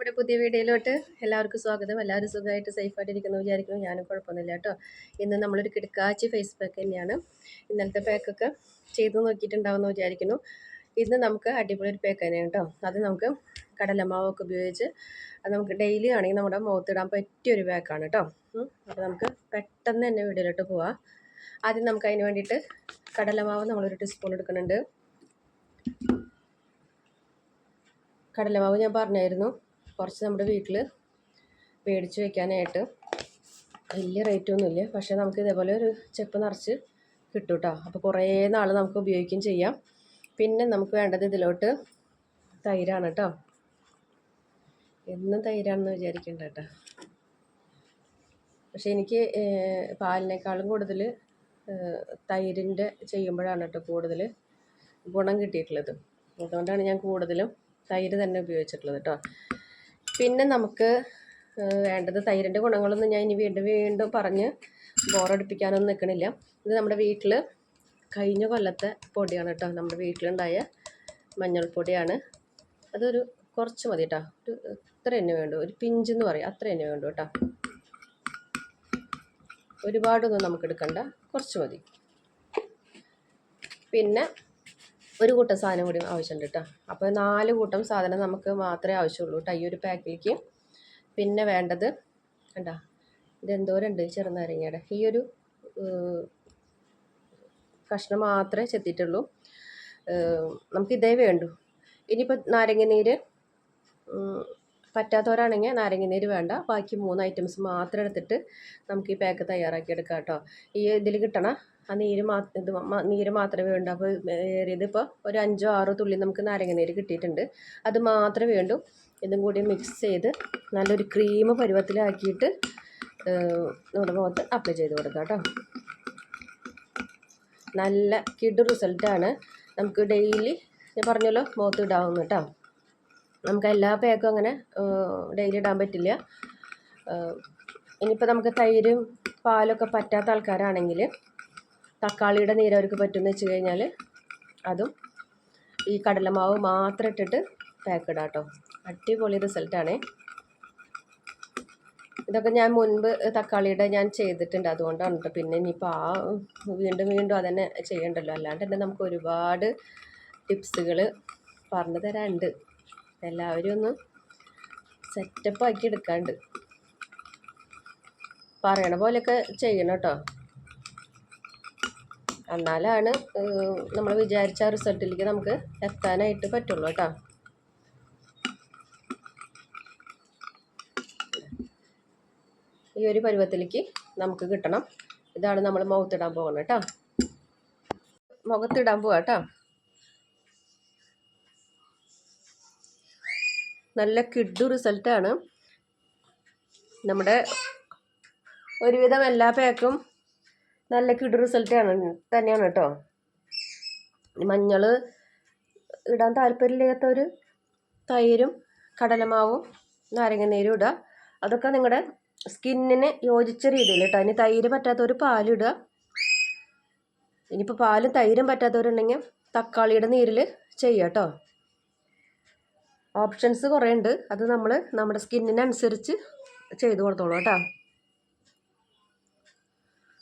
നമ്മുടെ പുതിയ വീഡിയോയിലോട്ട് എല്ലാവർക്കും സ്വാഗതം. എല്ലാവരും സുഖമായിട്ട് സേഫായിട്ട് ഇരിക്കുന്നു വിചാരിക്കുന്നു. ഞാനും കുഴപ്പമൊന്നുമില്ല കേട്ടോ. ഇന്ന് നമ്മളൊരു കിടക്കാച്ചി ഫേസ് പാക്ക് തന്നെയാണ്. ഇന്നലത്തെ പാക്കൊക്കെ ചെയ്ത് നോക്കിയിട്ടുണ്ടാവുമെന്ന് വിചാരിക്കുന്നു. ഇന്ന് നമുക്ക് അടിപൊളി ഒരു പാക്ക് തന്നെയാണ് കേട്ടോ. അത് നമുക്ക് കടലമാവൊക്കെ ഉപയോഗിച്ച് അത് നമുക്ക് ഡെയിലി ആണെങ്കിൽ നമ്മുടെ മുഖത്തിടാൻ പറ്റിയൊരു പാക്കാണ് കേട്ടോ. അപ്പോൾ നമുക്ക് പെട്ടെന്ന് തന്നെ വീഡിയോയിലോട്ട് പോവാം. ആദ്യം നമുക്ക് അതിന് വേണ്ടിയിട്ട് കടലമാവ് നമ്മളൊരു ടീസ്പൂൺ എടുക്കുന്നുണ്ട്. കടലമാവ് ഞാൻ പറഞ്ഞായിരുന്നു. കുറച്ച് നമ്മുടെ വീട്ടിൽ മേടിച്ച് വെക്കാനായിട്ട് വലിയ റേറ്റ് ഒന്നുമില്ല പക്ഷേ നമുക്ക് ഇതേപോലെ ഒരു ചെപ്പ് നിറച്ച് കിട്ടും കേട്ടോ അപ്പോൾ കുറേ നാൾ നമുക്ക് ഉപയോഗിക്കുകയും ചെയ്യാം. പിന്നെ നമുക്ക് വേണ്ടത് ഇതിലോട്ട് തൈരാണ് കേട്ടോ എന്നും തൈരാണെന്ന് വിചാരിക്കേണ്ട കേട്ടോ പക്ഷേ എനിക്ക് പാലിനേക്കാളും കൂടുതൽ തൈരിന്റെ ചെയ്യുമ്പോഴാണ് കേട്ടോ കൂടുതൽ ഗുണം കിട്ടിയിട്ടുള്ളത്. അതുകൊണ്ടാണ് ഞാൻ കൂടുതലും തൈര് തന്നെ ഉപയോഗിച്ചിട്ടുള്ളത് കേട്ടോ പിന്നെ നമുക്ക് വേണ്ടത് തൈരിന്റെ ഗുണങ്ങളൊന്നും ഞാൻ ഇനി വീണ്ടും വീണ്ടും പറഞ്ഞ് ബോറടിപ്പിക്കാനൊന്നും നിൽക്കണില്ല ഇത് നമ്മുടെ വീട്ടിൽ കഴിഞ്ഞ കൊല്ലത്തെ പൊടിയാണ് കേട്ടോ നമ്മുടെ വീട്ടിലുണ്ടായ മഞ്ഞൾപ്പൊടിയാണ്. അതൊരു കുറച്ച് മതി കേട്ടോ ഒരു ഇത്ര തന്നെ വേണ്ടു. ഒരു പിഞ്ചെന്ന് പറയും. അത്ര തന്നെ വേണ്ടു കേട്ടോ ഒരുപാടൊന്നും നമുക്ക് എടുക്കണ്ട. കുറച്ച് മതി. പിന്നെ ഒരു കൂട്ടം സാധനം കൂടി ആവശ്യമുണ്ട് കേട്ടോ. അപ്പോൾ നാല് കൂട്ടം സാധനം നമുക്ക് മാത്രമേ ആവശ്യമുള്ളൂ കേട്ടോ. ഈ ഒരു പാക്കിലേക്ക്. പിന്നെ വേണ്ടത് കണ്ടോ? ഇതെന്തോരുണ്ട് ചെറുനാരങ്ങയുടെ. ഈ ഒരു കഷ്ണം മാത്രമേ ചെത്തിയിട്ടുള്ളൂ. നമുക്ക് ഇതേ വേണ്ടു. ഇനിയിപ്പോൾ നാരങ്ങ നീര് പറ്റാത്തവരാണെങ്കിൽ നാരങ്ങ നീര് വേണ്ട. ബാക്കി മൂന്ന് ഐറ്റംസ് മാത്രം എടുത്തിട്ട് നമുക്ക് ഈ പാക്ക് തയ്യാറാക്കി എടുക്കാം കേട്ടോ. ഈ ഇതിൽ കിട്ടണ ആ നീര് മാ ഇത് നീര് മാത്രമേ വേണ്ടൂ. അപ്പോൾ ഏറിയത് ഇപ്പോൾ ഒരു അഞ്ചോ ആറോ തുള്ളി നമുക്ക് നാരങ്ങ നീര് കിട്ടിയിട്ടുണ്ട്. അത് മാത്രമേ വേണ്ടൂ. ഇതും കൂടി മിക്സ് ചെയ്ത് നല്ലൊരു ക്രീം പരുവത്തിലാക്കിയിട്ട് നമ്മുടെ മുഖത്ത് അപ്ലൈ ചെയ്ത് കൊടുക്കാം കേട്ടോ. നല്ല കിഡ് റിസൾട്ടാണ് നമുക്ക് ഡെയിലി ഞാൻ പറഞ്ഞല്ലോ മുഖത്ത് ഇടാവുന്നു കേട്ടോ. നമുക്ക് എല്ലാ പേക്കും അങ്ങനെ ഡെയിലി ഇടാൻ പറ്റില്ല. ഇനിയിപ്പോൾ നമുക്ക് തൈരും പാലൊക്കെ പറ്റാത്ത ആൾക്കാരാണെങ്കിൽ തക്കാളിയുടെ നീര് അവർക്ക് പറ്റുമെന്ന് വെച്ച് കഴിഞ്ഞാൽ അതും ഈ കടലമാവ് മാത്രം ഇട്ടിട്ട് പാക്ക് ഇടാം കേട്ടോ അടിപൊളി റിസൾട്ടാണേ ഇതൊക്കെ ഞാൻ മുൻപ് തക്കാളിയുടെ ഞാൻ ചെയ്തിട്ടുണ്ട് അതുകൊണ്ടാണ് കേട്ടോ പിന്നെ ഇനിയിപ്പോൾ ആ വീണ്ടും വീണ്ടും അതന്നെ ചെയ്യണ്ടല്ലോ. അല്ലാണ്ട് തന്നെ നമുക്ക് ഒരുപാട് ടിപ്സുകൾ പറഞ്ഞു തരാനുണ്ട്. എല്ലാവരും ഒന്ന് സെറ്റപ്പ് ആക്കി എടുക്കാണ്ട്. പറയണ പോലെയൊക്കെ ചെയ്യണം കേട്ടോ എന്നാലാണ് നമ്മൾ വിചാരിച്ച റിസൾട്ടിലേക്ക് നമുക്ക് എത്താനായിട്ട് പറ്റുള്ളൂ കേട്ടോ. ഈ ഒരു പരുവത്തിലേക്ക് നമുക്ക് കിട്ടണം. ഇതാണ് നമ്മൾ മുഖത്തിടാൻ പോകുന്നത് കേട്ടോ. മുഖത്തിടാൻ പോവാ കേട്ടോ. നല്ല കിഡു റിസൾട്ടാണ്. നമ്മുടെ ഒരുവിധം എല്ലാ പാക്കും നല്ല കിടു റിസൾട്ടാണ് തന്നെയാണ് കേട്ടോ. മഞ്ഞൾ ഇടാൻ താല്പര്യമില്ലാത്തവർ തൈരും കടലമാവും നാരങ്ങനീരും ഇടുക. അതൊക്കെ നിങ്ങളുടെ സ്കിന്നിന് യോജിച്ച രീതിയിൽ കേട്ടോ ഇനി തൈര് പറ്റാത്തവർ പാലിടുക ഇനിയിപ്പോൾ പാലും തൈരും പറ്റാത്തവരുണ്ടെങ്കിൽ തക്കാളിയുടെ നീരിൽ ചെയ്യുക കേട്ടോ. ഓപ്ഷൻസ് കുറേ ഉണ്ട് അത് നമ്മൾ നമ്മുടെ സ്കിന്നിനനുസരിച്ച് ചെയ്ത് കൊടുത്തോളൂ കേട്ടോ.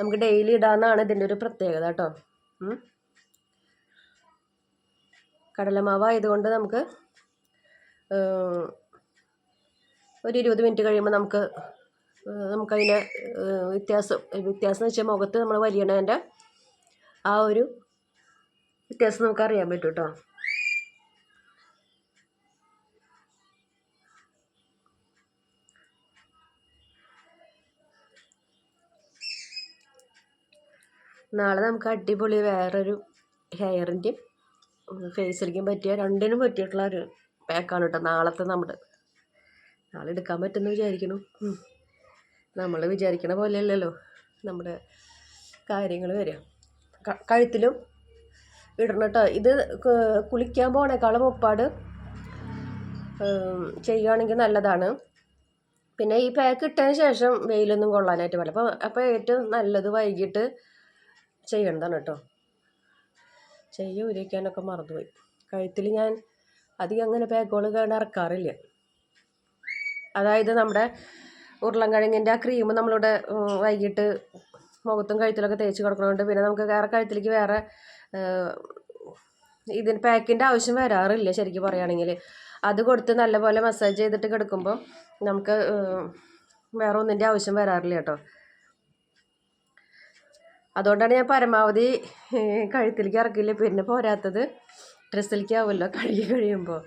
നമുക്ക് ഡെയിലി ഇടാമെന്നാണ് ഇതിന്റെ ഒരു പ്രത്യേകത കേട്ടോ. കടലമാവ് ആയതുകൊണ്ട് നമുക്ക് ഒരു ഇരുപത് മിനിറ്റ് കഴിയുമ്പോൾ നമുക്ക് നമുക്കതിന്റെ വ്യത്യാസം വ്യത്യാസം എന്ന് വെച്ചാൽ മുഖത്ത് നമ്മൾ വലിയണതിന്റെ ആ ഒരു വ്യത്യാസം നമുക്ക് അറിയാൻ പറ്റും കേട്ടോ. നാളെ നമുക്ക് അടിപൊളി വേറൊരു ഹെയറിന്റെയും ഫേസിലേക്കും പറ്റിയ രണ്ടിനും പറ്റിയിട്ടുള്ള ഒരു പാക്കാണ് കേട്ടോ നാളത്തെ നമ്മുടെ. നാളെ എടുക്കാൻ പറ്റുമെന്ന് വിചാരിക്കുന്നു. നമ്മൾ വിചാരിക്കണ പോലെയല്ലല്ലോ നമ്മുടെ കാര്യങ്ങൾ വരിക. കഴുത്തിലും ഇടണം കേട്ടോ. ഇത് കുളിക്കാൻ പോണേക്കാളും ഒപ്പാട് ചെയ്യുകയാണെങ്കിൽ നല്ലതാണ്. പിന്നെ ഈ പാക്ക് ഇട്ടതിന് ശേഷം വെയിലൊന്നും കൊള്ളാനായിട്ട് പറ്റില്ല അപ്പോൾ അപ്പോൾ ഏറ്റവും നല്ലത് വൈകിട്ട് ചെയ്യേണ്ടതാണ് കേട്ടോ? ചെയ്യ ഉരിക്കാനൊക്കെ മറന്നുപോയി. കഴുത്തിൽ ഞാൻ അധികം അങ്ങനെ പാക്കുകൾ കാണാൻ ഇറക്കാറില്ല. അതായത് നമ്മുടെ ഉരുളൻകിഴങ്ങിന്റെ ആ ക്രീം നമ്മളിവിടെ വൈകിട്ട് മുഖത്തും കഴുത്തിലൊക്കെ തേച്ച് കൊടുക്കണമുണ്ട് പിന്നെ നമുക്ക് വേറെ കഴുത്തിലേക്ക് വേറെ ഇതിന് പാക്കിന്റെ ആവശ്യം വരാറില്ല ശരിക്കും പറയുകയാണെങ്കിൽ. അത് കൊടുത്ത് നല്ലപോലെ മസാജ് ചെയ്തിട്ട് കിടക്കുമ്പോൾ നമുക്ക് വേറെ ഒന്നിന്റെ ആവശ്യം വരാറില്ല കേട്ടോ. അതുകൊണ്ടാണ് ഞാൻ പരമാവധി കഴുത്തിലേക്ക് ഇറക്കില്ല പിന്നെ പോരാത്തത് ഡ്രസ്സിലേക്ക് ആവുമല്ലോ കഴുകി കഴിയുമ്പോൾ.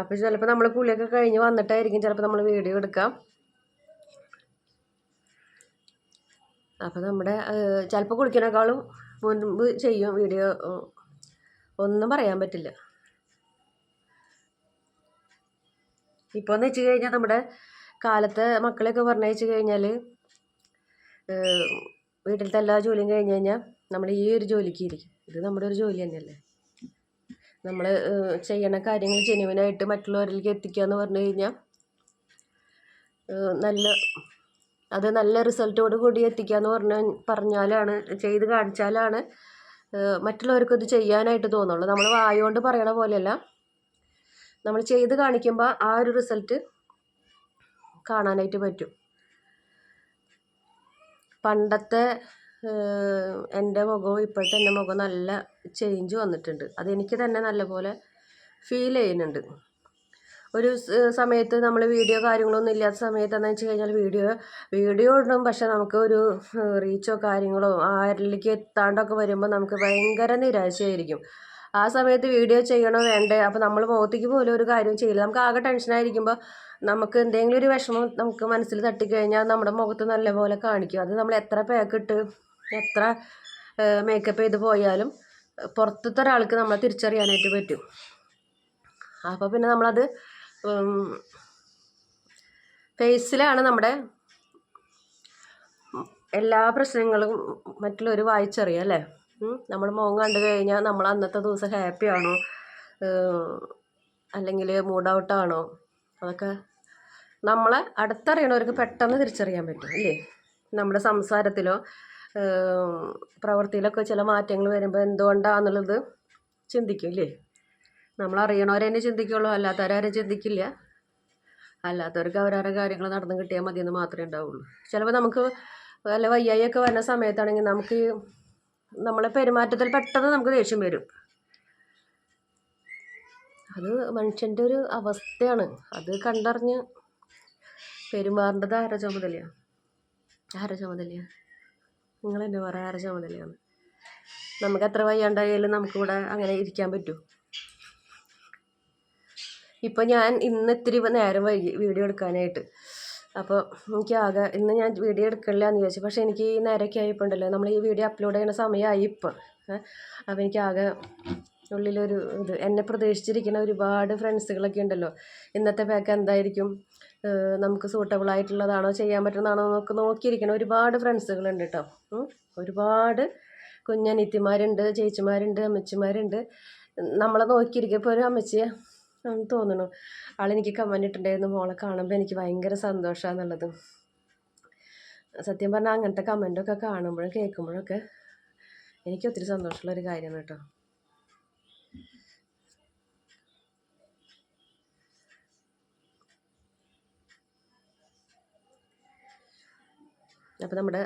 അപ്പോൾ ചിലപ്പോൾ നമ്മൾ കുളിയൊക്കെ കഴിഞ്ഞ് വന്നിട്ടായിരിക്കും ചിലപ്പോൾ നമ്മൾ വീഡിയോ എടുക്കാം. അപ്പോൾ നമ്മുടെ ചിലപ്പോൾ കുളിക്കണേക്കാളും മുൻപ് ചെയ്യും വീഡിയോ. ഒന്നും പറയാൻ പറ്റില്ല. ഇപ്പോൾ എന്ന് വെച്ച് കഴിഞ്ഞാൽ നമ്മുടെ കാലത്തെ മക്കളെയൊക്കെ പറഞ്ഞയച്ച് കഴിഞ്ഞാൽ വീട്ടിലത്തെ എല്ലാ ജോലിയും കഴിഞ്ഞ് കഴിഞ്ഞാൽ നമ്മൾ ഈ ഒരു ജോലിക്ക് ഇരിക്കും. ഇത് നമ്മുടെ ഒരു ജോലി തന്നെയല്ലേ? നമ്മൾ ചെയ്യണ കാര്യങ്ങൾ ജെനുവിനായിട്ട് മറ്റുള്ളവരിലേക്ക് എത്തിക്കുക എന്ന് പറഞ്ഞു കഴിഞ്ഞാൽ നല്ല അത് നല്ല റിസൾട്ടോട് കൂടി എത്തിക്കുക എന്ന് പറഞ്ഞ പറഞ്ഞാലാണ് ചെയ്ത് കാണിച്ചാലാണ് മറ്റുള്ളവർക്കത് ചെയ്യാനായിട്ട് തോന്നുള്ളൂ. നമ്മൾ വായുകൊണ്ട് പറയണ പോലെയല്ല. നമ്മൾ ചെയ്ത് കാണിക്കുമ്പോൾ ആ ഒരു റിസൾട്ട് കാണാനായിട്ട് പറ്റും. പണ്ടത്തെ എന്റെ മുഖവും ഇപ്പോഴത്തെ എന്റെ മുഖവും നല്ല ചേഞ്ച് വന്നിട്ടുണ്ട്. അതെനിക്ക് തന്നെ നല്ലപോലെ ഫീൽ ചെയ്യുന്നുണ്ട്. ഒരു സമയത്ത് നമ്മൾ വീഡിയോ കാര്യങ്ങളൊന്നും ഇല്ലാത്ത സമയത്ത് എന്ന് വെച്ച് കഴിഞ്ഞാൽ വീഡിയോ വീഡിയോ ഇടും. പക്ഷെ നമുക്ക് ഒരു റീച്ചോ കാര്യങ്ങളോ ആരിലേക്ക് എത്താണ്ടൊക്കെ വരുമ്പോൾ നമുക്ക് ഭയങ്കര നിരാശയായിരിക്കും. ആ സമയത്ത് വീഡിയോ ചെയ്യണോ വേണ്ടേ? അപ്പോൾ നമ്മൾ മുഖത്തേക്ക് പോലും ഒരു കാര്യം ചെയ്യില്ല. നമുക്ക് ആകെ ടെൻഷനായിരിക്കുമ്പോൾ നമുക്ക് എന്തെങ്കിലും ഒരു വിഷമം നമുക്ക് മനസ്സിൽ തട്ടിക്കഴിഞ്ഞാൽ നമ്മുടെ മുഖത്ത് നല്ലപോലെ കാണിക്കും. അത് നമ്മൾ എത്ര പാക്കിട്ട് എത്ര മേക്കപ്പ് ചെയ്ത് പോയാലും പുറത്തത്തെ ഒരാൾക്ക് നമ്മളെ തിരിച്ചറിയാനായിട്ട് പറ്റും. അപ്പോൾ പിന്നെ നമ്മളത് ഫേസിലാണ് നമ്മുടെ എല്ലാ പ്രശ്നങ്ങളും മറ്റുള്ളവർ വായിച്ചറിയാം അല്ലേ? നമ്മൾ മുഖം കണ്ടു കഴിഞ്ഞാൽ നമ്മൾ അന്നത്തെ ദിവസം ഹാപ്പി ആണോ? അല്ലെങ്കിൽ മൂഡ് ഔട്ടാണോ അതൊക്കെ നമ്മളെ അടുത്തറിയണവർക്ക് പെട്ടെന്ന് തിരിച്ചറിയാൻ പറ്റും അല്ലേ? നമ്മുടെ സംസാരത്തിലോ പ്രവൃത്തിയിലൊക്കെ ചില മാറ്റങ്ങൾ വരുമ്പോൾ എന്തുകൊണ്ടാണെന്നുള്ളത് ചിന്തിക്കും ഇല്ലേ? നമ്മൾ അറിയണവരെ തന്നെ ചിന്തിക്കുള്ളൂ അല്ലാത്തവരാരും ചിന്തിക്കില്ല. അല്ലാത്തവർക്ക് അവരവരുടെ കാര്യങ്ങൾ നടന്നു കിട്ടിയാൽ മതിയെന്ന് മാത്രമേ ഉണ്ടാവുള്ളൂ. ചിലപ്പോൾ നമുക്ക് അല്ല വയ്യായൊക്കെ വരുന്ന സമയത്താണെങ്കിൽ നമുക്ക് നമ്മളെ പെരുമാറ്റത്തിൽ പെട്ടെന്ന് നമുക്ക് ദേഷ്യം വരും. അത് മനുഷ്യന്റെ ഒരു അവസ്ഥയാണ്. അത് കണ്ടറിഞ്ഞ് പെരുമാറേണ്ടത് ആരുടെ ചുമതലയാണ് ആരുടെ ചുമതലയാണ് നിങ്ങൾ തന്നെ പറയാം? ആരുടെ ചുമതലയാണ് നമുക്ക് എത്ര വയ്യാണ്ടായാലും നമുക്കിവിടെ അങ്ങനെ ഇരിക്കാൻ പറ്റുമോ ഇപ്പം ഞാൻ ഇന്ന് ഇത്തിരി നേരം വൈകി വീഡിയോ എടുക്കാനായിട്ട്. അപ്പോൾ എനിക്ക് ആകെ ഇന്ന് ഞാൻ വീഡിയോ എടുക്കണില്ല എന്ന് വിചാരിച്ചു. പക്ഷേ എനിക്ക് ഈ നേരമൊക്കെ ആയിപ്പോണ്ടല്ലോ. നമ്മൾ ഈ വീഡിയോ അപ്ലോഡ് ചെയ്യുന്ന സമയമായി ഇപ്പം. അപ്പോൾ എനിക്ക് ആകെ ഉള്ളിലൊരു ഇത് എന്നെ പ്രതീക്ഷിച്ചിരിക്കുന്ന ഒരുപാട് ഫ്രണ്ട്സുകളൊക്കെ ഉണ്ടല്ലോ. ഇന്നത്തെ പാക്ക് എന്തായിരിക്കും? നമുക്ക് സൂട്ടബിൾ ആയിട്ടുള്ളതാണോ ചെയ്യാൻ പറ്റുന്നതാണോ എന്നൊക്കെ നോക്കിയിരിക്കണം ഒരുപാട് ഫ്രണ്ട്സുകളുണ്ട് കേട്ടോ. ഒരുപാട് കുഞ്ഞനിത്തിമാരുണ്ട് ചേച്ചിമാരുണ്ട് അമ്മച്ചിമാരുണ്ട്. നമ്മളെ നോക്കിയിരിക്കും ഇപ്പോൾ ഒരു അമ്മച്ചിയെ ഉം, തോന്നുന്നു. ആളെനിക്ക് കമന്റ് ഇട്ടിട്ടുണ്ടായിരുന്നു മോളെ കാണുമ്പോൾ എനിക്ക് ഭയങ്കര സന്തോഷമാണെന്നുള്ളത് സത്യം പറഞ്ഞാൽ അങ്ങനത്തെ കമന്റൊക്കെ കാണുമ്പോഴും കേൾക്കുമ്പോഴൊക്കെ എനിക്ക് ഒത്തിരി സന്തോഷമുള്ളൊരു കാര്യമാണ് കേട്ടോ. അപ്പോൾ നമ്മുടെ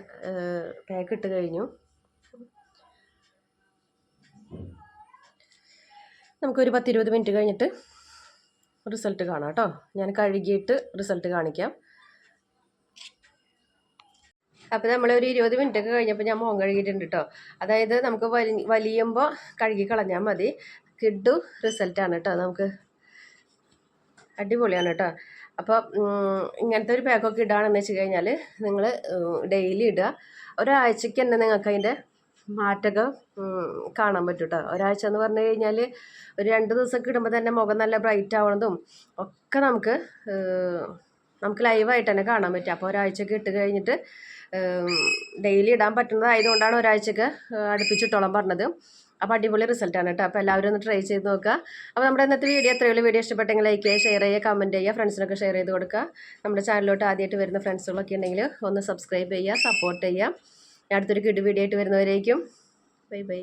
പാക്ക് ഇട്ട് കഴിഞ്ഞു. നമുക്കൊരു പത്തിരുപത് മിനിറ്റ് കഴിഞ്ഞിട്ട് റിസൾട്ട് കാണാം കേട്ടോ. ഞാൻ കഴുകിയിട്ട് റിസൾട്ട് കാണിക്കാം. അപ്പോൾ നമ്മൾ ഒരു ഇരുപത് മിനിറ്റ് ഒക്കെ കഴിഞ്ഞപ്പോൾ ഞാൻ മോൻ കഴുകിയിട്ടുണ്ട് കേട്ടോ. അതായത് നമുക്ക് വലി വലിയുമ്പോൾ കഴുകി കളഞ്ഞാൽ മതി. കിഡു റിസൾട്ടാണ് കേട്ടോ. നമുക്ക് അടിപൊളിയാണ് കേട്ടോ. അപ്പോൾ ഇങ്ങനത്തെ ഒരു പാക്കൊക്കെ ഇടുകയാണെന്ന് വെച്ച് കഴിഞ്ഞാൽ നിങ്ങൾ ഡെയിലി ഇടുക. ഒരാഴ്ചയ്ക്ക് തന്നെ നിങ്ങൾക്ക് അതിന്റെ മാറ്റമൊക്കെ കാണാൻ പറ്റും കേട്ടോ ഒരാഴ്ച എന്ന് പറഞ്ഞു കഴിഞ്ഞാൽ ഒരു രണ്ട് ദിവസമൊക്കെ ഇടുമ്പോൾ തന്നെ മുഖം നല്ല ബ്രൈറ്റ് ആവണതും ഒക്കെ നമുക്ക് നമുക്ക് ലൈവായിട്ട് തന്നെ കാണാൻ പറ്റും. അപ്പോൾ ഒരാഴ്ചയൊക്കെ ഇട്ട് കഴിഞ്ഞിട്ട് ഡെയിലി ഇടാൻ പറ്റുന്നതായതുകൊണ്ടാണ് ഒരാഴ്ചയൊക്കെ ഏഹ്, അടുപ്പിച്ചിട്ടോളം പറഞ്ഞത്. അപ്പോൾ അടിപൊളി റിസൾട്ടാണ് കേട്ടോ. അപ്പോൾ എല്ലാവരും ഒന്ന് ട്രൈ ചെയ്ത് നോക്കുക. അപ്പോൾ നമ്മുടെ ഇന്നത്തെ വീഡിയോ എത്രയുള്ള വീഡിയോ ഇഷ്ടപ്പെട്ടെങ്കിൽ ലൈക്ക് ചെയ്യുക ഷെയർ ചെയ്യുക കമന്റ് ചെയ്യുക ഫ്രണ്ട്സിനൊക്കെ ഷെയർ ചെയ്ത് കൊടുക്കുക. നമ്മുടെ ചാനലിലോട്ട് ആദ്യമായിട്ട് വരുന്ന ഫ്രണ്ട്സുകളൊക്കെ ഉണ്ടെങ്കിൽ ഒന്ന് സബ്സ്ക്രൈബ് ചെയ്യുക സപ്പോർട്ട് ചെയ്യുക. അടുത്തൊരു കിഡ് വീഡിയോ ആയിട്ട് വരുന്നവരേക്കും. Bye bye